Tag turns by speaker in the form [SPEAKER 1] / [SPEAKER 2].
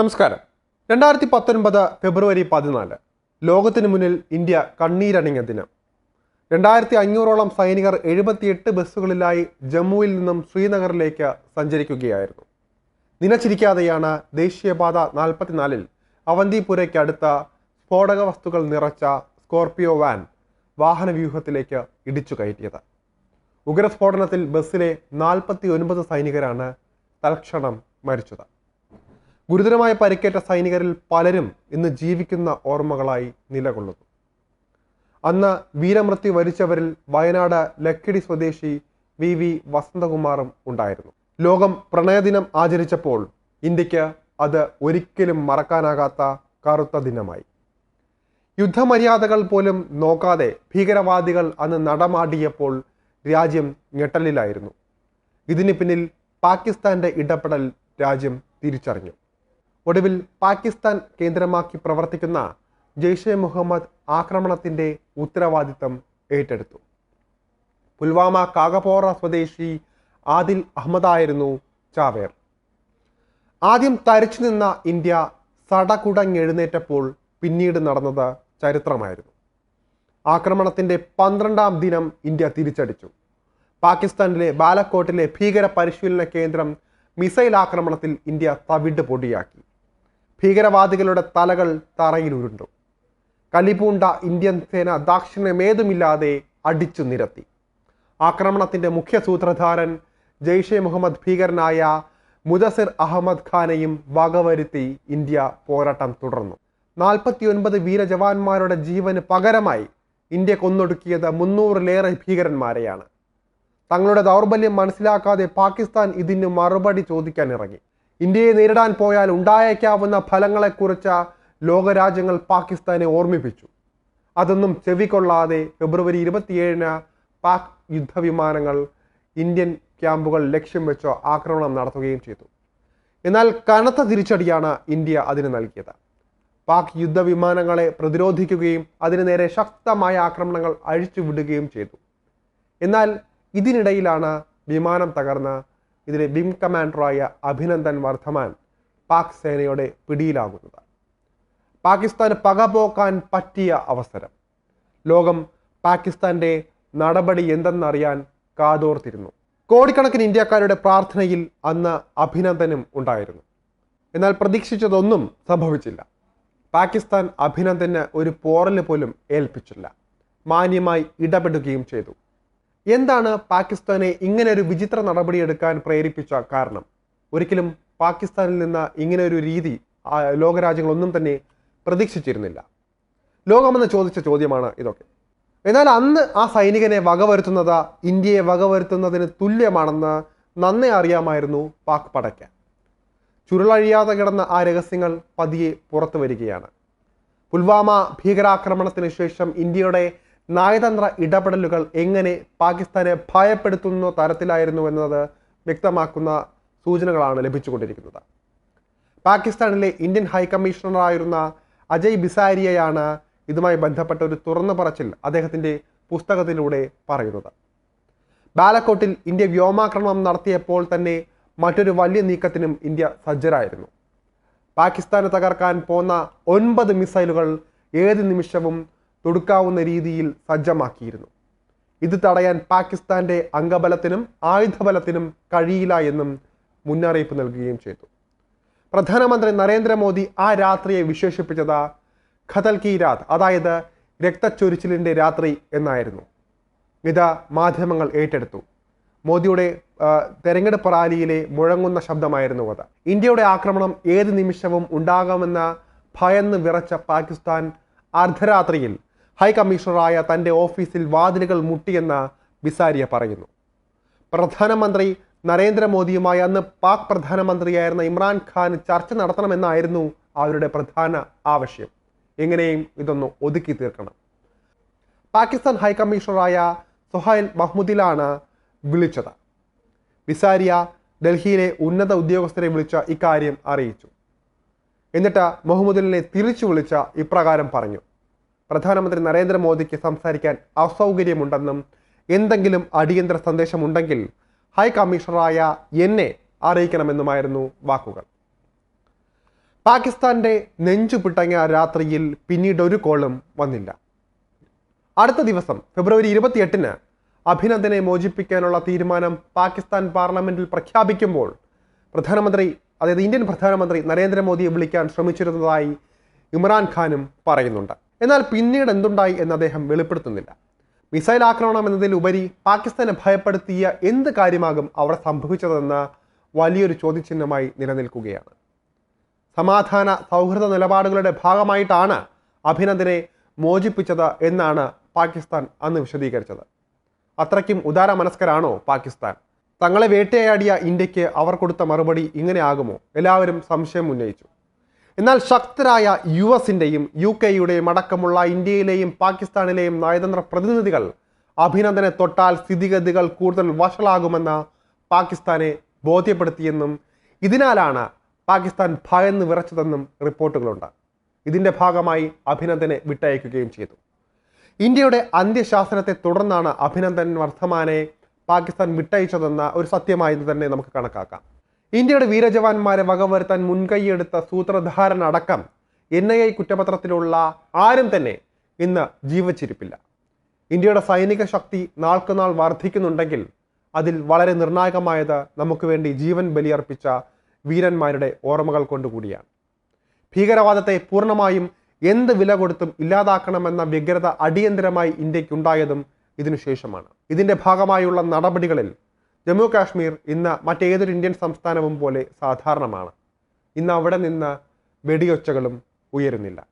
[SPEAKER 1] നമസ്കാരം. രണ്ടായിരത്തി പത്തൊൻപത് ഫെബ്രുവരി പതിനാല് ലോകത്തിന് മുന്നിൽ ഇന്ത്യ കണ്ണീരണിഞ്ഞ ദിനം. രണ്ടായിരത്തി അഞ്ഞൂറോളം സൈനികർ എഴുപത്തിയെട്ട് ബസ്സുകളിലായി ജമ്മുവിൽ നിന്നും ശ്രീനഗറിലേക്ക് സഞ്ചരിക്കുകയായിരുന്നു. നിലച്ചിരിക്കാതെയാണ് ദേശീയപാത നാൽപ്പത്തിനാലിൽ അവന്തിപുരയ്ക്കടുത്ത സ്ഫോടക വസ്തുക്കൾ നിറച്ച സ്കോർപിയോ വാൻ വാഹനവ്യൂഹത്തിലേക്ക് ഇടിച്ചു കയറ്റിയത്. ഉഗ്രസ്ഫോടനത്തിൽ ബസ്സിലെ നാൽപ്പത്തി ഒൻപത് സൈനികരാണ് തൽക്ഷണം മരിച്ചത്. ഗുരുതരമായ പരിക്കേറ്റ സൈനികരിൽ പലരും ഇന്ന് ജീവിക്കുന്ന ഓർമ്മകളായി നിലകൊള്ളുന്നു. അന്ന് വീരമൃത്യു വരിച്ചവരിൽ വയനാട് ലക്കിടി സ്വദേശി വി വി വസന്തകുമാറും ഉണ്ടായിരുന്നു. ലോകം പ്രണയദിനം ആചരിച്ചപ്പോൾ ഇന്ത്യയ്ക്ക് അത് ഒരിക്കലും മറക്കാനാകാത്ത കറുത്ത ദിനമായി. യുദ്ധമര്യാദകൾ പോലും നോക്കാതെ ഭീകരവാദികൾ അന്ന് നടമാടിയപ്പോൾ രാജ്യം ഞെട്ടലിലായിരുന്നു. ഇതിന് പിന്നിൽ പാകിസ്ഥാന്റെ ഇടപെടൽ രാജ്യം തിരിച്ചറിഞ്ഞു. ഒടുവിൽ പാകിസ്ഥാൻ കേന്ദ്രമാക്കി പ്രവർത്തിക്കുന്ന ജെയ്ഷെ മുഹമ്മദ് ആക്രമണത്തിന്റെ ഉത്തരവാദിത്തം ഏറ്റെടുത്തു. പുൽവാമ കാകപോറ സ്വദേശി ആദിൽ അഹമ്മദായിരുന്നു ചാവേർ. ആദ്യം തരിച്ചു നിന്ന ഇന്ത്യ സടകുടഞ്ഞെഴുന്നേറ്റപ്പോൾ പിന്നീട് നടന്നത് ചരിത്രമായിരുന്നു. ആക്രമണത്തിന്റെ പന്ത്രണ്ടാം ദിനം ഇന്ത്യ തിരിച്ചടിച്ചു. പാകിസ്ഥാനിലെ ബാലക്കോട്ടിലെ ഭീകര പരിശീലന കേന്ദ്രം മിസൈൽ ആക്രമണത്തിൽ ഇന്ത്യ തവിട് പൊടിയാക്കി. ഭീകരവാദികളുടെ തലകൾ തറയിൽ ഉരുണ്ടു കലിപൂണ്ട ഇന്ത്യൻ സേന ദാക്ഷിണ്യമേതുമില്ലാതെ അടിച്ചു നിരത്തി. ആക്രമണത്തിന്റെ മുഖ്യ സൂത്രധാരൻ ജെയ്ഷെ മുഹമ്മദ് ഭീകരനായ മുദസിർ അഹമ്മദ് ഖാനെയും വകവരുത്തി ഇന്ത്യ പോരാട്ടം തുടർന്നു. നാൽപ്പത്തിയൊൻപത് വീരജവാന്മാരുടെ ജീവന് പകരമായി ഇന്ത്യ കൊന്നൊടുക്കിയത് മുന്നൂറിലേറെ ഭീകരന്മാരെയാണ്. തങ്ങളുടെ ദൗർബല്യം മനസ്സിലാക്കാതെ പാകിസ്ഥാൻ ഇതിന് മറുപടി ചോദിക്കാൻ ഇറങ്ങി ഇന്ത്യയെ നേരിടാൻ പോയാൽ ഉണ്ടായേക്കാവുന്ന ഫലങ്ങളെക്കുറിച്ച് ലോകരാജ്യങ്ങൾ പാകിസ്ഥാനെ ഓർമ്മിപ്പിച്ചു. അതൊന്നും ചെവിക്കൊള്ളാതെ ഫെബ്രുവരി ഇരുപത്തിയേഴിന് പാക് യുദ്ധവിമാനങ്ങൾ ഇന്ത്യൻ ക്യാമ്പുകൾ ലക്ഷ്യം വെച്ച് ആക്രമണം നടത്തുകയും ചെയ്തു. എന്നാൽ കനത്ത തിരിച്ചടിയാണ് ഇന്ത്യ അതിന് നൽകിയത്. പാക് യുദ്ധവിമാനങ്ങളെ പ്രതിരോധിക്കുകയും അതിനു നേരെ ശക്തമായ ആക്രമണങ്ങൾ അഴിച്ചുവിടുകയും ചെയ്തു. എന്നാൽ ഇതിനിടയിലാണ് വിമാനം തകർന്ന് ഇതിലെ വിംഗ് കമാൻഡറായ അഭിനന്ദൻ വർദ്ധമാൻ പാക് സേനയുടെ പിടിയിലാകുന്നത് പാകിസ്ഥാന് പകപോക്കാൻ പറ്റിയ അവസരം. ലോകം പാകിസ്ഥാന്റെ നടപടി എന്തെന്നറിയാൻ കാതോർത്തിരുന്നു. കോടിക്കണക്കിന് ഇന്ത്യക്കാരുടെ പ്രാർത്ഥനയിൽ അന്ന് അഭിനന്ദനും ഉണ്ടായിരുന്നു. എന്നാൽ പ്രതീക്ഷിച്ചതൊന്നും സംഭവിച്ചില്ല. പാകിസ്ഥാൻ അഭിനന്ദന് ഒരു പോറൽ പോലും ഏൽപ്പിച്ചില്ല. മാന്യമായി ഇടപെടുകയും ചെയ്തു. എന്താണ് പാകിസ്ഥാനെ ഇങ്ങനെ ഒരു വിചിത്ര നടപടിയെടുക്കാൻ പ്രേരിപ്പിച്ച കാരണം? ഒരിക്കലും പാകിസ്ഥാനിൽ നിന്ന് ഇങ്ങനെ ഒരു രീതി ലോകരാജ്യങ്ങളൊന്നും തന്നെ പ്രതീക്ഷിച്ചിരുന്നില്ല. ലോകമെന്ന് ചോദിച്ച ചോദ്യമാണ് ഇതൊക്കെ. എന്നാൽ അന്ന് ആ സൈനികനെ വകവരുത്തുന്നത് ഇന്ത്യയെ വകവരുത്തുന്നതിന് തുല്യമാണെന്ന് നന്നേ അറിയാമായിരുന്നു പാക് പടയ്ക്ക്. ചുരുളഴിയാതെ കിടന്ന ആ രഹസ്യങ്ങൾ പതിയെ പുറത്തു വരികയാണ് പുൽവാമ ഭീകരാക്രമണത്തിന് ശേഷം ഇന്ത്യയുടെ നയതന്ത്ര ഇടപെടലുകൾ എങ്ങനെ പാകിസ്ഥാനെ ഭയപ്പെടുത്തുന്ന തരത്തിലായിരുന്നു എന്നത് വ്യക്തമാക്കുന്ന സൂചനകളാണ് ലഭിച്ചുകൊണ്ടിരിക്കുന്നത്. പാകിസ്ഥാനിലെ ഇന്ത്യൻ ഹൈക്കമ്മീഷണറായിരുന്ന അജയ് ബിസാരിയയാണ് ഇതുമായി ബന്ധപ്പെട്ട ഒരു തുറന്നു പറച്ചിൽ അദ്ദേഹത്തിന്റെ പുസ്തകത്തിലൂടെ പറയുന്നത്. ബാലക്കോട്ടിൽ ഇന്ത്യ വ്യോമാക്രമണം നടത്തിയപ്പോൾ തന്നെ മറ്റൊരു വലിയ നീക്കത്തിനും ഇന്ത്യ സജ്ജരായിരുന്നു. പാകിസ്ഥാനെ തകർക്കാൻ പോന്ന ഒൻപത് മിസൈലുകൾ ഏത് നിമിഷവും തൊടുക്കാവുന്ന രീതിയിൽ സജ്ജമാക്കിയിരുന്നു. ഇത് തടയാൻ പാകിസ്ഥാന്റെ അംഗബലത്തിനും ആയുധബലത്തിനും കഴിയില്ല എന്നും മുന്നറിയിപ്പ് നൽകുകയും ചെയ്തു. പ്രധാനമന്ത്രി നരേന്ദ്രമോദി ആ രാത്രിയെ വിശേഷിപ്പിച്ചത് ഖതൽ കി രാത് അതായത് രക്തച്ചൊരിച്ചിലിന്റെ രാത്രി എന്നായിരുന്നു. ഇത് മാധ്യമങ്ങൾ ഏറ്റെടുത്തു. മോദിയുടെ തെരഞ്ഞെടുപ്പ് റാലിയിലെ മുഴങ്ങുന്ന ശബ്ദമായിരുന്നു അത്. ഇന്ത്യയുടെ ആക്രമണം ഏത് നിമിഷവും ഉണ്ടാകാമെന്ന ഭയന്ന് വിറച്ച പാകിസ്ഥാൻ അർദ്ധരാത്രിയിൽ ഹൈക്കമ്മീഷണറായ തന്റെ ഓഫീസിൽ വാതിലുകൾ മുട്ടിയെന്ന് ബിസാരിയ പറയുന്നു. പ്രധാനമന്ത്രി നരേന്ദ്രമോദിയുമായി അന്ന് പാക് പ്രധാനമന്ത്രിയായിരുന്ന ഇമ്രാൻഖാൻ ചർച്ച നടത്തണമെന്നായിരുന്നു അവരുടെ പ്രധാന ആവശ്യം. എങ്ങനെയും ഇതൊന്ന് ഒതുക്കി തീർക്കണം. പാകിസ്ഥാൻ ഹൈക്കമ്മീഷണറായ സുഹൈൽ മഹ്മൂദിലാണ് വിളിച്ചത്. വിസാരിയ ഡൽഹിയിലെ ഉന്നത ഉദ്യോഗസ്ഥരെ വിളിച്ച ഇക്കാര്യം അറിയിച്ചു. എന്നിട്ട് മുഹമ്മദിനെ തിരിച്ചു വിളിച്ച ഇപ്രകാരം പറഞ്ഞു. പ്രധാനമന്ത്രി നരേന്ദ്രമോദിക്ക് സംസാരിക്കാൻ അസൗകര്യമുണ്ടെന്നും എന്തെങ്കിലും അടിയന്തര സന്ദേശമുണ്ടെങ്കിൽ ഹൈ കമ്മീഷണറായ എന്നെ അറിയിക്കണമെന്നുമായിരുന്നു വാക്കുകൾ. പാകിസ്ഥാന്റെ നെഞ്ചു പിട്ടങ്ങിയ രാത്രിയിൽ പിന്നീട് ഒരു കോളും വന്നില്ല. അടുത്ത ദിവസം ഫെബ്രുവരി ഇരുപത്തിയെട്ടിന് അഭിനന്ദനെ മോചിപ്പിക്കാനുള്ള തീരുമാനം പാകിസ്ഥാൻ പാർലമെന്റിൽ പ്രഖ്യാപിക്കുമ്പോൾ പ്രധാനമന്ത്രി അതായത് ഇന്ത്യൻ പ്രധാനമന്ത്രി നരേന്ദ്രമോദിയെ വിളിക്കാൻ ശ്രമിച്ചിരുന്നതായി ഇമ്രാൻഖാനും പറയുന്നുണ്ട്. എന്നാൽ പിന്നീട് എന്തുണ്ടായി എന്ന് അദ്ദേഹം വെളിപ്പെടുത്തുന്നില്ല. മിസൈൽ ആക്രമണം എന്നതിലുപരി പാകിസ്ഥാനെ ഭയപ്പെടുത്തിയ എന്ത് കാര്യമാകും അവിടെ സംഭവിച്ചതെന്ന വലിയൊരു ചോദ്യചിഹ്നമായി നിലനിൽക്കുകയാണ്. സമാധാന സൗഹൃദ നിലപാടുകളുടെ ഭാഗമായിട്ടാണ് അഭിനന്ദനെ മോചിപ്പിച്ചത് എന്നാണ് പാകിസ്ഥാൻ അന്ന് വിശദീകരിച്ചത്. അത്രയ്ക്കും ഉദാര മനസ്കരാണോ പാകിസ്ഥാൻ? തങ്ങളെ വേട്ടയാടിയ ഇന്ത്യയ്ക്ക് അവർ കൊടുത്ത മറുപടി ഇങ്ങനെ ഇങ്ങനെയാകുമോ? എല്ലാവരും സംശയം ഉന്നയിച്ചു. എന്നാൽ ശക്തരായ യു എസിന്റെയും യു കെയുടെയും അടക്കമുള്ള ഇന്ത്യയിലെയും പാകിസ്ഥാനിലെയും നയതന്ത്ര പ്രതിനിധികൾ അഭിനന്ദനെ തൊട്ടാൽ സ്ഥിതിഗതികൾ കൂടുതൽ വഷളാകുമെന്ന് പാകിസ്ഥാനെ ബോധ്യപ്പെടുത്തിയെന്നും ഇതിനാലാണ് പാകിസ്ഥാൻ ഭയന്ന് വിറച്ചതെന്നും റിപ്പോർട്ടുകളുണ്ട്. ഇതിന്റെ ഭാഗമായി അഭിനന്ദനെ വിട്ടയക്കുകയും ചെയ്തു. ഇന്ത്യയുടെ അന്ത്യശാസനത്തെ തുടർന്നാണ് അഭിനന്ദൻ വർദ്ധമാനെ പാകിസ്ഥാൻ വിട്ടയച്ചതെന്ന ഒരു സത്യമായി തന്നെ നമുക്ക് കണക്കാക്കാം. ഇന്ത്യയുടെ വീരജവാന്മാരെ വകവരുത്താൻ മുൻകൈയെടുത്ത സൂത്രധാരൻ അടക്കം എൻ ഐ ഐ കുറ്റപത്രത്തിലുള്ള ആരും തന്നെ ഇന്ന് ജീവിച്ചിരിപ്പില്ല. ഇന്ത്യയുടെ സൈനിക ശക്തി നാൾക്കുനാൾ വർദ്ധിക്കുന്നുണ്ടെങ്കിൽ അതിൽ വളരെ നിർണായകമായത് നമുക്ക് വേണ്ടി ജീവൻ ബലിയർപ്പിച്ച വീരന്മാരുടെ ഓർമ്മകൾ കൊണ്ടുകൂടിയാണ്. ഭീകരവാദത്തെ പൂർണമായും എന്ത് വില കൊടുത്തും ഇല്ലാതാക്കണമെന്ന വ്യഗ്രത അടിയന്തരമായി ഇന്ത്യക്കുണ്ടായതും ഇതിനുശേഷമാണ് ഇതിന്റെ ഭാഗമായുള്ള നടപടികളിൽ ജമ്മു കാശ്മീർ ഇന്ന് മറ്റേതൊരു ഇന്ത്യൻ സംസ്ഥാനവും പോലെ സാധാരണമാണ്. ഇന്ന് അവിടെ നിന്ന് വെടിയൊച്ചകളും ഉയരുന്നില്ല.